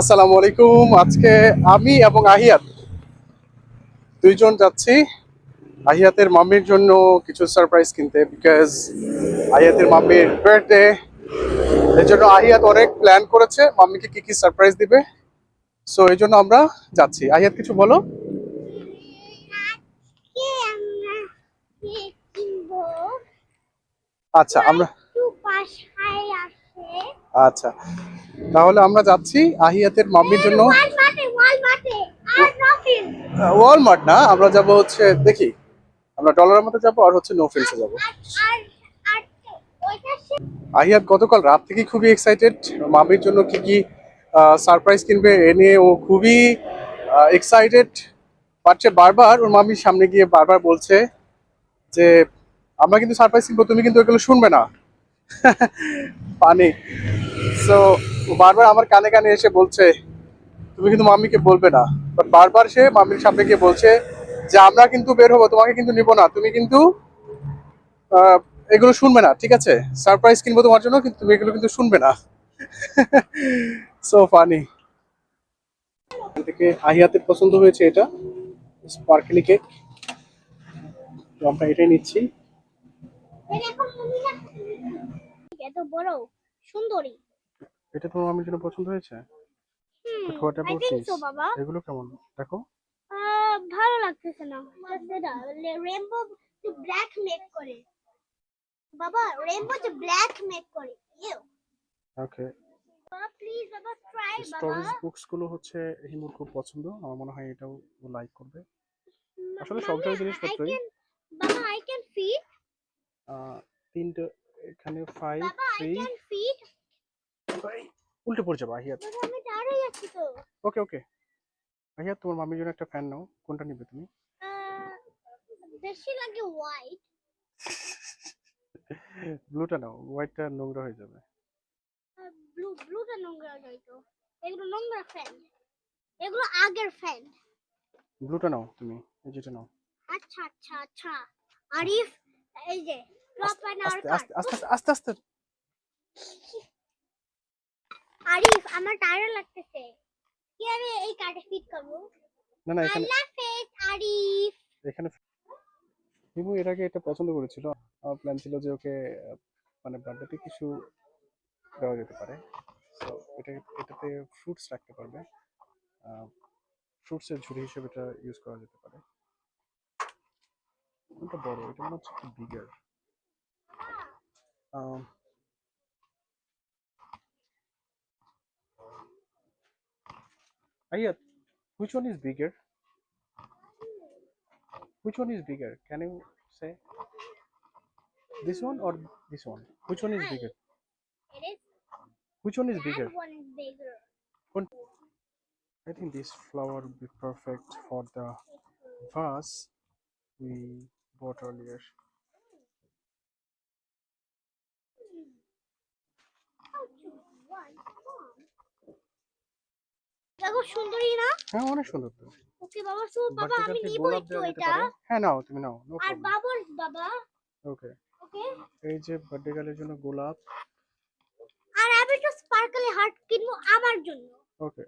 আসসালামু আলাইকুম। আজকে আমি এবং আহিয়াত দুইজন যাচ্ছি আহিয়াতের মাম্মির জন্য কিছু সারপ্রাইজ কিনতে বিকজ আহিয়াতের মাম্মির বার্থডে এর জন্য আহিয়াত অনেক প্ল্যান করেছে মাম্মিকে কি কি সারপ্রাইজ দিবে। সো এই জন্য আমরা যাচ্ছি। আহিয়াত কিছু বলো? আচ্ছা আমরা আচ্ছা। তাহলে আমরা যাচ্ছি আহিয়াতের মাম্মির জন্য। ওয়ালমার্টে না, আমরা যাব হচ্ছে, দেখি। আমরা ডলারের মধ্যে যাব আর হচ্ছে নো ফিল্সে যাব। আহিয়াত গতকাল রাত থেকে খুবই এক্সাইটেড মামির জন্য কি কি সারপ্রাইজ কিনবে এ নিয়ে ও খুবই এক্সাইটেড পারছে বারবার, ওর মামির সামনে গিয়ে বারবার বলছে যে, আমরা কিন্তু সারপ্রাইজ কিনবো, তুমি কিন্তু এগুলো শুনবে না। পানি সো বারবার আমার কানে কানে এসে বলছে, তুমি কিন্তু মাম্মিকে বলবে না। বাট বারবার সে মামির সামনে গিয়ে বলছে যে, আমরা কিন্তু বের হব, তোমাকে কিন্তু নিব না। তুমি কিন্তু এগুলো শুনবে না, ঠিক আছে? সারপ্রাইজ কিনবো তোমার জন্য, কিন্তু তুমি এগুলো কিন্তু শুনবে না। সো ফানি থেকে আহিয়াতের পছন্দ হয়েছে এটা, স্পার্কলি কেক। আমরা এটাই নিচ্ছি। এত বড়? সুন্দরী। এটা তোমার মামির জন্য পছন্দ হয়েছে? Hmm What I about think this? So বাবা। এগুলো কেমন? দেখো। ভালো লাগতেছে না। রেইনবো টু ব্ল্যাক মেক করে। বাবা রেইনবো টু ব্ল্যাক মেক করে। ইউ ওকে প্লিজ বাবা ট্রাই স্টোরেজ বাবা। বুকসগুলো হচ্ছে হিমুর খুব পছন্দ। আমার মনে হয় এটাও লাইক করবে। আসলে সব ধরনের জিনিসপত্রই। বাবা আই ক্যান আহ, তিনটে এখানে ফাইভ থ্রি উল্টে পড়ে যাব আহিয়াত। বাবা আমি দাঁড়িয়ে যাচ্ছি তো। ওকে ওকে আহিয়াত তোমার মামির জন্য একটা ফ্যান নাও। কোনটা নিবে তুমি? বেশি লাগে হোয়াইট ব্লুটা নাও। হোয়াইটটা নোংরা হয়ে যাবে। ব্লু ব্লুটা নোংরা যায় তো। এগুলো নোংরা ফ্যান এগুলো আগের ফ্যান ব্লুটা নাও তুমি। এই যেটা নাও। আচ্ছা আচ্ছা আচ্ছা। আরিফ এই যে আস্তে আস্তে আরিফ আমার টায়ার লাগতেছে। কি আমি এই কার্ডে ফিট করব? না না এখানে আরিফ। এখানে হিমু এর আগে এটা পছন্দ করেছিল। আমার প্ল্যান ছিল যে ওকে মানে বার্থডেতে কিছু দেওয়া যেতে পারে। তো এটা এটাতে ফ্রুটস রাখতে পারবে। ফ্রুটসের ঝুড়ি হিসেবে এটা ইউজ করা যেতে পারে। কোনটা বড়? এটা মনে হচ্ছে একটু bigger Um, Ayat, which one is bigger? Which one is bigger? Can you say? This one or this one? Which one is bigger? it is Which one is bigger? one is bigger One. I think this flower would be perfect for the vase we bought earlier. সুন্দরী না? হ্যাঁ অনেক সুন্দর তো। ওকে বাবা বাবা আমি নিব একটু এটা। হ্যাঁ নাও তুমি নাও নো আর বাবর বাবা। ওকে ওকে। এই যে বার্থডে গার্লের জন্য গোলাপ। আর আমি একটু স্পার্কলি হার্ট কিনবো আমার জন্য। ওকে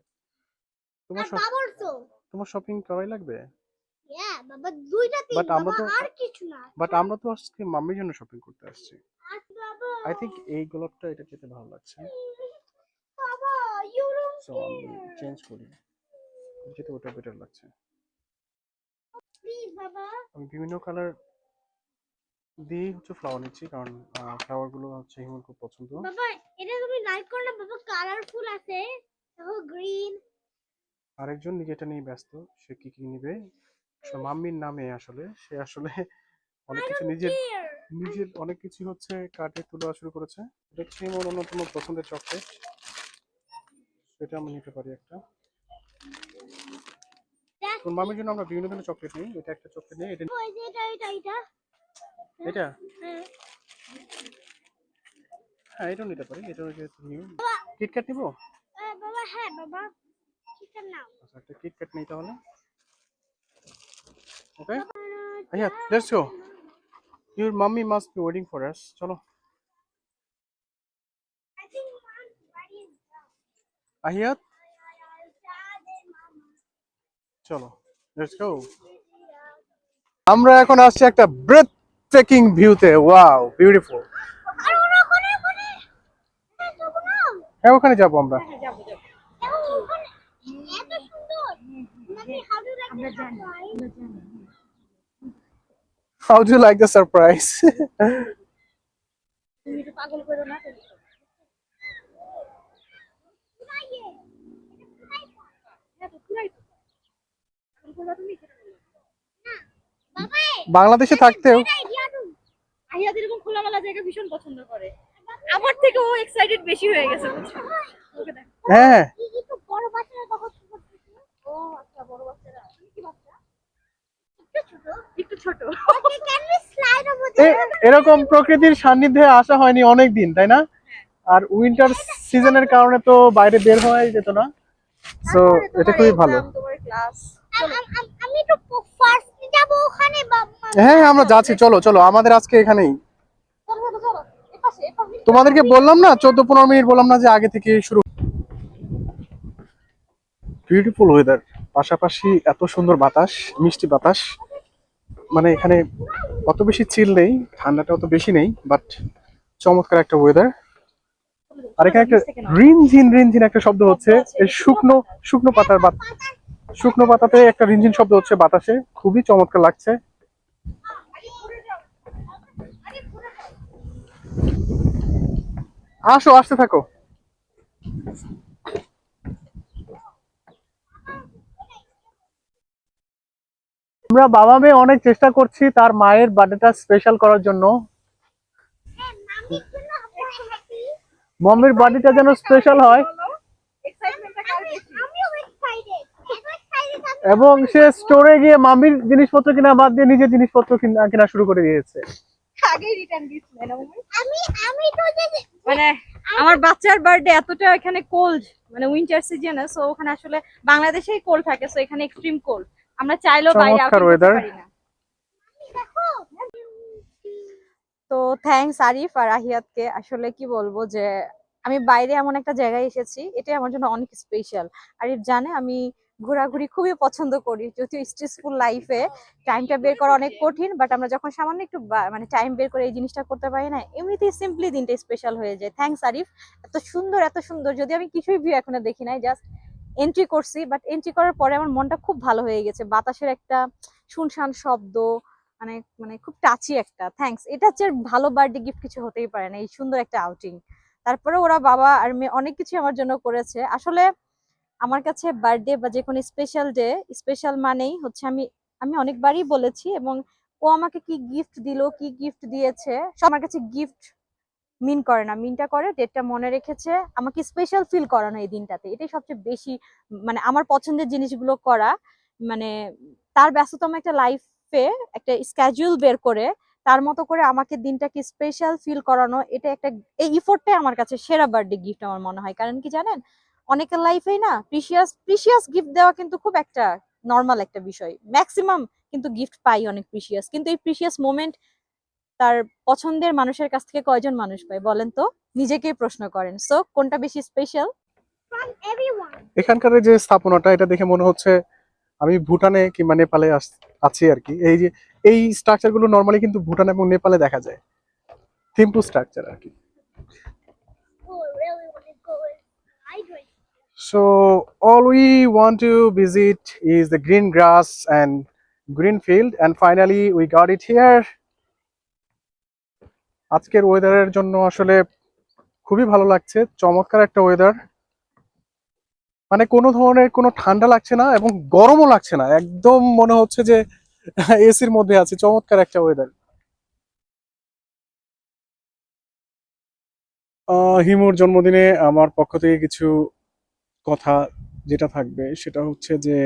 তোমার বাবর তো। তোমার শপিং করাই লাগবে? বাবা দুইটা তিন আমরা বাবা তো- আর কিছু না। বাট আমরা তো আজকে মাম্মির জন্য শপিং করতে আসছি। আই থিঙ্ক এই গোলাপটা এটা খেতে ভালো লাগছে। সো আমি চেঞ্জ করি। যেতে ওটা বেটার লাগছে। আমি বিভিন্ন কালার দিয়ে হচ্ছে ফ্লাওয়ার নিচ্ছি কারণ ফ্লাওয়ারগুলো হচ্ছে হিমুর খুব পছন্দ। বাবা এটা তুমি লাইক করো না বাবা কালারফুল আছে। দেখো গ্রিন আরেকজন নিজেটা নিয়ে ব্যস্ত সে কি কি নিবে? সে মাম্মির নামে আসলে সে আসলে অনেক কিছু নিজের নিজের অনেক কিছু হচ্ছে কার্ডে তুলে শুরু করেছে। দেখছি আমার অন্যতম পছন্দের চকলেট সেটা আমি নিতে পারি একটা। তোর মামির জন্য আমরা বিভিন্ন ধরনের চকলেট নিই। এটা একটা চকলেট নিই এটা এটা এটা এটা। এটা? হ্যাঁ। হ্যাঁ এটাও নিতে পারি। এটাও নিউ কিটক্যাট নিবো? বাবা হ্যাঁ বাবা। চিকেন নাও। আচ্ছা একটা কিটক্যাট নিই তাহলে। ওকে আচ্ছা let's go your mummy must be waiting for us চলো। আহিয়াত? চলো লেটস গো আমরা এখন আসছি একটা ব্রেথ টেকিং ভিউতে ওয়াও বিউটিফুল হ্যাঁ, ওখানে যাব আমরা। How do you like the surprise? How do like the surprise বাবাই, বাংলাদেশে থাকতেও এটা idea তো। আহিয়াদ এরকম খোলামেলা জায়গা ভীষণ পছন্দ করে আমার থেকে ও এক্সাইটেড বেশি হয়ে গেছে। হ্যাঁ বড় বাচ্চারা? ও আচ্ছা বড় বাচ্চারা কি বাচ্চা একটু ছোট। there? এরকম প্রকৃতির সান্নিধ্যে আসা হয়নি অনেক দিন তাই না আর উইন্টার সিজনের কারণে তো বাইরে বের হওয়াই যেত না সো এটা খুবই ভালো। exam, তোমার ক্লাস আম- তো ফার্স্ট যাব ওখানে বাবা হ্যাঁ হ্যাঁ, আমরা যাচ্ছি। চলো চলো আমাদের আজকে এখানেই। তোমাদেরকে বললাম না চোদ্দ পনেরো মিনিট বললাম না যে আগে থেকে শুরু। বিউটিফুল ওয়েদার পাশাপাশি এত সুন্দর বাতাস মিষ্টি বাতাস। মানে এখানে অত বেশি চিল নেই ঠান্ডাটা অত বেশি নেই বাট চমৎকার একটা ওয়েদার আর এখানে একটা রিনঝিন রিনঝিন একটা শব্দ হচ্ছে। শুকনো শুকনো পাতার শুকনো পাতাতে একটা রিনঝিন শব্দ হচ্ছে বাতাসে। খুবই চমৎকার লাগছে। আসো আসতে থাকো। আমরা বাবা মেয়ে অনেক চেষ্টা করছি তার মায়ের বার্থডেটা স্পেশাল করার জন্য মামির জন্য আমরা হ্যাপি মম্মির বার্থডেটা যেন স্পেশাল হয়। এবং সে স্টোরে গিয়ে মামির জিনিসপত্র কিনা বাদ দিয়ে নিজের জিনিসপত্র কিনা কেনা শুরু করে দিয়েছে। মানে আমার বাচ্চার বার্থডে এতটা এখানে কোল্ড মানে উইন্টার সিজনে সো ওখানে আসলে বাংলাদেশেই কোল্ড থাকে সো এখানে এক্সট্রিম কোল্ড আমরা চাইলেও বাইরে আউটিং করতে weather। পারি না দেখো তো থ্যাঙ্কস আরিফ আর আহিয়াতকে। আসলে কি বলব যে, আমি বাইরে এমন একটা জায়গায় এসেছি, এটাই আমার জন্য অনেক স্পেশাল আরিফ জানে আমি ঘোরাঘুরি খুবই পছন্দ করি, যদিও স্ট্রেসফুল লাইফে টাইমটা বের করা অনেক কঠিন বাট আমরা যখন সামান্য একটু মানে টাইম বের করে এই জিনিসটা করতে পারি না, এমনিতেই সিম্পলি দিনটা স্পেশাল হয়ে যায়। থ্যাংকস আরিফ, এত সুন্দর এত সুন্দর। যদি আমি কিছুই ভিউ এখনও দেখি নাই জাস্ট এন্ট্রি করছি বাট এন্ট্রি করার পরে আমার মনটা খুব ভালো হয়ে গেছে। বাতাসের একটা শুনশান শব্দ মানে মানে খুব টাচি একটা থ্যাঙ্কস এটা হচ্ছে ভালো বার্থডে গিফট কিছু হতেই পারে না, এই সুন্দর একটা আউটিং তারপরে ওরা বাবা আর মেয়ে অনেক কিছু আমার জন্য করেছে। আসলে আমার কাছে বার্থডে বা যে কোনো স্পেশাল ডে স্পেশাল মানেই হচ্ছে আমি আমি অনেকবারই বলেছি এবং ও আমাকে কি গিফট দিল, কি গিফট দিয়েছে, সব আমার কাছে গিফট মিন করে না। মিনটা করে ডেটটা মনে রেখেছে, আমাকে স্পেশাল ফিল করানো এই দিনটাতে। এটাই সবচেয়ে বেশি মানে আমার পছন্দের জিনিসগুলো করা মানে তার ব্যস্ততম একটা লাইফে একটা স্ক্যাজুয়াল বের করে তার মতো করে আমাকে দিনটাকে স্পেশাল ফিল করানো এটা একটা এই ইফোর্টটাই আমার কাছে সেরা বার্থডে গিফট আমার মনে হয়। কারণ কি জানেন? অনেকের লাইফেই না প্রিশিয়াস প্রিশিয়াস গিফট দেওয়া কিন্তু খুব একটা নর্মাল একটা বিষয়। ম্যাক্সিমাম কিন্তু গিফট পাই অনেক প্রিশিয়াস কিন্তু এই প্রিশিয়াস মোমেন্ট তার পছন্দের মানুষের কাছ থেকে কয়জন মানুষ পায় বলেন তো? নিজেকেই প্রশ্ন করেন। সো কোনটা বেশি স্পেশাল from everyone. এখানকার যে স্থাপনাটা এটা দেখে মনে হচ্ছে আমি ভুটানে কিংবা নেপালে আস- আছি আর কি। এই যে, এই স্ট্রাকচারগুলো নর্মালি কিন্তু ভুটান এবং নেপালে দেখা যায়। থিম্পু স্ট্রাকচার আর কি। So, all we want to visit is the green grass and green field and finally we got it here. আজকের ওয়েদারের জন্য আসলে খুবই ভালো লাগছে। চমৎকার একটা ওয়েদার মানে কোনো ধরনের কোনো ঠান্ডা লাগছে না এবং গরমও লাগছে না। একদম মনে হচ্ছে যে এসির মধ্যে আছে, চমৎকার একটা ওয়েদার হিমুর জন্মদিনে আমার পক্ষ থেকে কিছু কথা যেটা থাকবে, সেটা হচ্ছে যে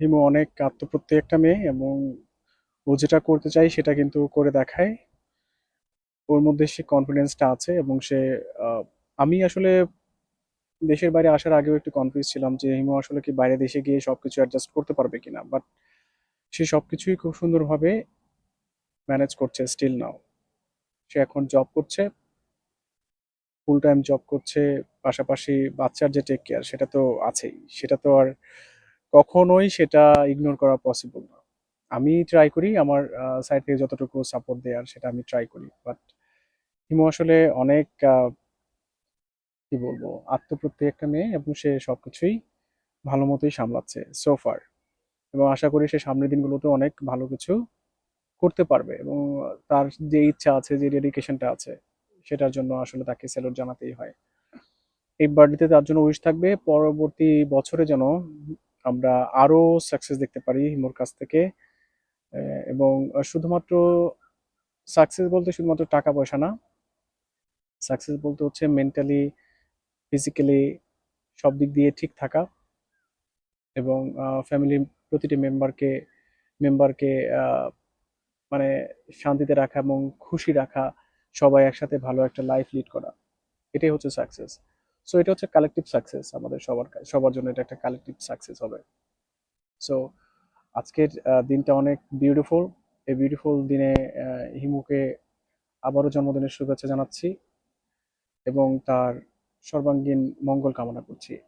হিমু অনেক আত্মপ্রত্যয় একটা মেয়ে এবং ও যেটা করতে চাই সেটা কিন্তু করে দেখায়। ওর মধ্যে সে কনফিডেন্সটা আছে এবং সে আমি আসলে দেশের বাইরে আসার আগেও একটু কনফিউজ ছিলাম যে হিমু আসলে কি বাইরে দেশে গিয়ে সবকিছু অ্যাডজাস্ট করতে পারবে কিনা বাট সে সবকিছুই খুব সুন্দরভাবে ম্যানেজ করছে স্টিল নাও সে এখন জব করছে ফুল টাইম জব করছে, পাশাপাশি বাচ্চার যে টেক কেয়ার সেটা তো আছেই, সেটা তো আর কখনোই সেটা ইগনোর করা পসিবল না। আমি ট্রাই করি, আমার সাইড থেকে যতটুকু সাপোর্ট দেওয়ার সেটা আমি ট্রাই করি বাট হিমু আসলে অনেক কি বলব, আত্মপ্রত্যয়ী একটা মেয়ে এবং সে সবকিছুই ভালো মতোই সামলাচ্ছে সোফার এবং আশা করি সে সামনের দিনগুলোতে অনেক ভালো কিছু করতে পারবে এবং তার যে ইচ্ছা আছে, যে ডেডিকেশনটা আছে, সেটার জন্য আসলে তাকে স্যালুট জানাতেই হয়। এই বার্থডেতে তার জন্য উইশ থাকবে, পরবর্তী বছরে যেন আমরা আরও সাকসেস দেখতে পারি হিমুর কাছ থেকে। এবং শুধুমাত্র সাকসেস বলতে শুধুমাত্র টাকা পয়সা না সাকসেস বলতে হচ্ছে মেন্টালি ফিজিক্যালি সব দিক দিয়ে ঠিক থাকা এবং ফ্যামিলির প্রতিটি মেম্বারকে মেম্বারকে মানে শান্তিতে রাখা এবং খুশি রাখা, সবাই একসাথে ভালো একটা লাইফ লিড করা, এটাই হচ্ছে সাকসেস সো এটা হচ্ছে কালেকটিভ সাকসেস আমাদের সবার সবার জন্য এটা একটা কালেকটিভ সাকসেস হবে। সো আজকের দিনটা অনেক বিউটিফুল এই বিউটিফুল দিনে হিমুকে আবারও জন্মদিনের শুভেচ্ছা জানাচ্ছি এবং তার সর্বাঙ্গীন মঙ্গল কামনা করছি।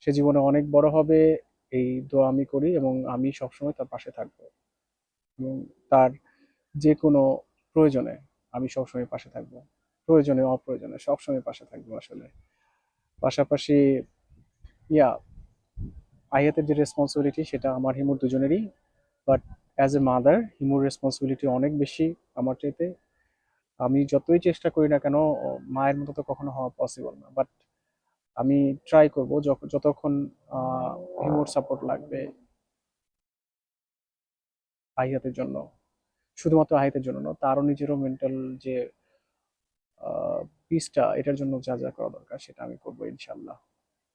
সে জীবনে অনেক বড় হবে, এই দোয়া আমি করি এবং আমি সবসময় তার পাশে থাকব। এবং তার যে কোনো প্রয়োজনে আমি সবসময় পাশে থাকব। প্রয়োজনে, অপ্রয়োজনে, সবসময় পাশে থাকব আসলে। পাশাপাশি, ইয়া, আয়াতের যে রেসপন্সিবিলিটি সেটা আমার হিমুর দুজনেরই বাট অ্যাজ এ মাদার হিমুর রেসপন্সিবিলিটি অনেক বেশি আমার চাইতে। আমি যতই চেষ্টা করি না কেন মায়ের মতো তো কখনো হওয়া পসিবল না। বাট আমি ট্রাই করব যতক্ষণ হিমুর সাপোর্ট লাগবে আহিয়াতের জন্য। শুধুমাত্র আহিয়াতের জন্য না তারও নিজেরও মেন্টাল যে পিসটা এটার জন্য যা যা করা দরকার সেটা আমি করব ইনশাল্লাহ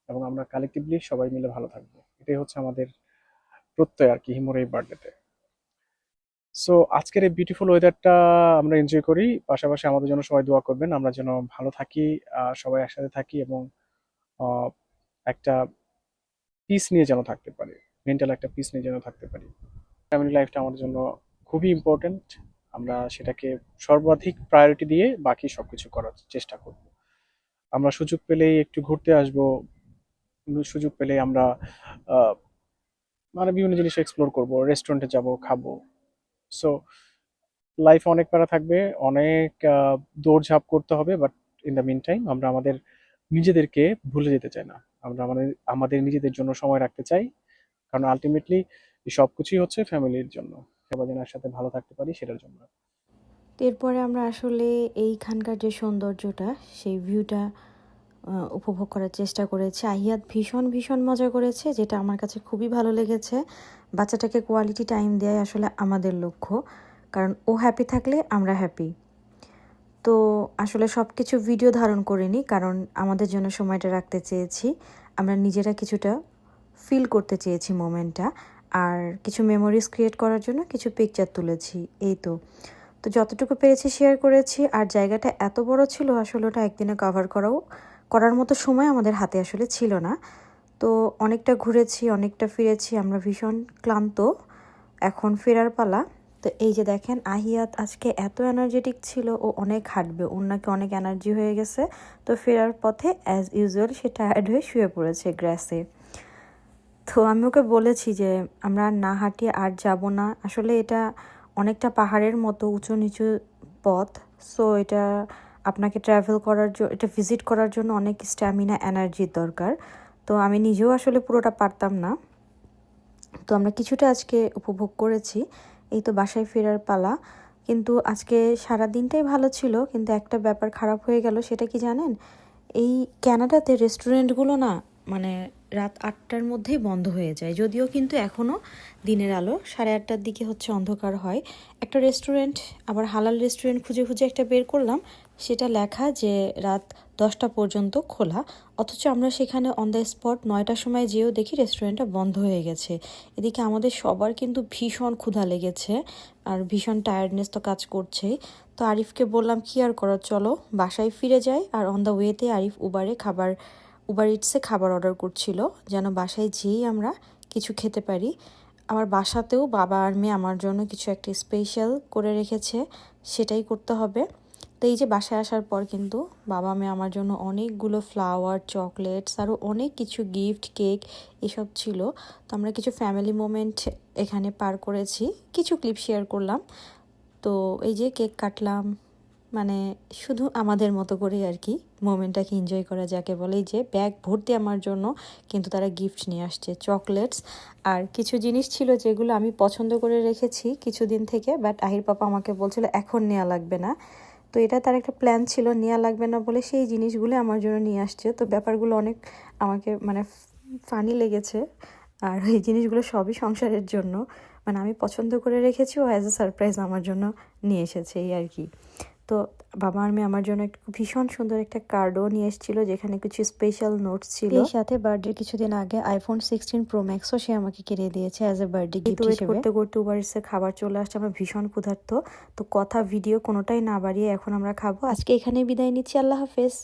এবং আমরা কালেকটিভলি সবাই মিলে ভালো থাকব। এটাই হচ্ছে আমাদের প্রত্যয় আর কি, হিমোর এই বার্থডেতে সো আজকের এই বিউটিফুল ওয়েদারটা আমরা এনজয় করি। পাশাপাশি আমাদের জন্য সবাই দোয়া করবেন। আমরা যেন ভালো থাকি সবাই একসাথে থাকি এবং একটা পিস নিয়ে যেন থাকতে পারি। মেন্টাল একটা পিস নিয়ে যেন থাকতে পারি। ফ্যামিলি লাইফটা আমাদের জন্য খুবই ইম্পর্ট্যান্ট আমরা সেটাকে সর্বাধিক প্রায়োরিটি দিয়ে বাকি সব কিছু করার চেষ্টা করব। আমরা সুযোগ পেলেই একটু ঘুরতে আসব। সুযোগ পেলেই আমরা মানে বিভিন্ন জিনিস এক্সপ্লোর করব। রেস্টুরেন্টে যাব, খাব। সো লাইফে অনেক প্যারা থাকবে, অনেক দৌড়ঝাঁপ করতে হবে but in the mean time আমরা আমাদের নিজেদেরকে ভুলে যেতে চাই না। আমরা আমাদের আমাদের নিজেদের জন্য সময় রাখতে চাই, কারণ আলটিমেটলি সব কিছুই হচ্ছে ফ্যামিলির জন্য। সবাই যেন একসাথে ভালো থাকতে পারি, সেটার জন্য। এরপরে আমরা আসলে এইখানকার যে সৌন্দর্যটা, সেই ভিউটা উপভোগ করার চেষ্টা করেছি। আহিয়াত ভীষণ ভীষণ মজা করেছে, যেটা আমার কাছে খুবই ভালো লেগেছে। বাচ্চাটাকে কোয়ালিটি টাইম দেয় আসলে আমাদের লক্ষ্য, কারণ ও হ্যাপি থাকলে আমরা হ্যাপি তো আসলে সব কিছু ভিডিও ধারণ করিনি, কারণ আমাদের জন্য সময়টা রাখতে চেয়েছি। আমরা নিজেরা কিছুটা ফিল করতে চেয়েছি মোমেন্টটা আর কিছু মেমোরিজ ক্রিয়েট করার জন্য কিছু পিকচার তুলেছি, এই তো। তো যতটুকু পেরেছি শেয়ার করেছি, আর জায়গাটা এত বড় ছিল আসলে ওটা একদিনে কভার করাও করার মতো সময় আমাদের হাতে আসলে ছিল না। তো অনেকটা ঘুরেছি, অনেকটা ফিরেছি, আমরা ভীষণ ক্লান্ত। এখন ফেরার পালা। তো এই যে দেখেন, আহিয়াত আজকে এত এনার্জেটিক ছিল, ও অনেক হাঁটবে, ওর নাকি অনেক এনার্জি হয়ে গেছে। তো ফেরার পথে অ্যাজ ইউজুয়াল সে টায়ার্ড হয়ে শুয়ে পড়েছে গ্রাসে তো আমি ওকে বলেছি যে, আমরা না হাঁটিয়ে আর যাব না। আসলে এটা অনেকটা পাহাড়ের মতো উঁচু নিচু পথ। সো এটা আপনাকে ট্রাভেল করার জন্য এটা ভিজিট করার জন্য অনেক স্ট্যামিনা এনার্জির দরকার। তো আমি নিজেও আসলে পুরোটা পারতাম না। তো আমরা কিছুটা আজকে উপভোগ করেছি। এই তো বাসায় ফেরার পালা। কিন্তু আজকে সারা দিনটাই ভালো ছিল, কিন্তু একটা ব্যাপার খারাপ হয়ে গেল, সেটা কি জানেন? এই ক্যানাডাতে রেস্টুরেন্টগুলো না মানে রাত আটটার মধ্যেই বন্ধ হয়ে যায়। যদিও কিন্তু এখনও দিনের আলো, সাড়ে আটটার দিকে হচ্ছে অন্ধকার হয়। একটা রেস্টুরেন্ট আবার হালাল রেস্টুরেন্ট খুঁজে খুঁজে একটা বের করলাম। সেটা লেখা যে রাত দশটা পর্যন্ত খোলা, অথচ আমরা সেখানে অন দ্য স্পট নয়টার সময় যেয়েও দেখি রেস্টুরেন্টটা বন্ধ হয়ে গেছে। এদিকে আমাদের সবার কিন্তু ভীষণ ক্ষুধা লেগেছে আর ভীষণ টায়ার্ডনেস তো কাজ করছেই। তো আরিফকে বললাম, কি আর করার? চলো, বাসায় ফিরে যাই। আর অন দ্য ওয়েতে আরিফ উবারে খাবার উবার ইটসে খাবার অর্ডার করছিল, যেন বাসায় যেয়েই আমরা কিছু খেতে পারি। আমার বাসাতেও বাবা আর মেয়ে আমার জন্য কিছু একটা স্পেশাল করে রেখেছে, সেটাই করতে হবে। তো এই যে বাসায় আসার পর কিন্তু বাবা মেয়ে আমার জন্য অনেকগুলো ফ্লাওয়ার চকলেটস আরও অনেক কিছু গিফট কেক এসব ছিল। তো আমরা কিছু ফ্যামিলি মোমেন্ট এখানে পার করেছি। কিছু ক্লিপ শেয়ার করলাম। তো এই যে কেক কাটলাম। মানে শুধু আমাদের মতো করেই আর কি মোমেন্টটাকে এনজয় করা যাকে বলে। যে ব্যাগ ভর্তি আমার জন্য কিন্তু তারা গিফট নিয়ে আসছে চকলেটস আর কিছু জিনিস ছিল যেগুলো আমি পছন্দ করে রেখেছি কিছুদিন থেকে বাট আহির পাপা আমাকে বলছিল, এখন নেওয়া লাগবে না। তো এটা তার একটা প্ল্যান ছিল নেওয়া লাগবে না বলে সেই জিনিসগুলো আমার জন্য নিয়ে আসছে। তো ব্যাপারগুলো অনেক আমাকে মানে ফানি লেগেছে। আর এই জিনিসগুলো সবই সংসারের জন্য। মানে আমি পছন্দ করে রেখেছি, ও অ্যাজ এ সারপ্রাইজ আমার জন্য নিয়ে এসেছে এই আর কি। তো বাবা আর মেয়ে আমার জন্য একটু ভীষণ সুন্দর একটা কার্ডও নিয়ে এসেছিল যেখানে কিছু স্পেশাল নোটস ছিল। এই সাথে বার্থডে কিছুদিন আগে আইফোন সিক্সটিন প্রো ম্যাক্সও সে আমাকে কিনে দিয়েছে অ্যাজ এ বার্থডে গিফট হিসেবে। করতে করতে উবার এসে খাবার চলে আসছে আমরা ভীষণ ক্ষুধার্ত। তো কথা ভিডিও কোনোটাই না বাড়িয়ে এখন আমরা খাব। আজকে এখানে বিদায় নিচ্ছি আল্লাহ হাফেজ।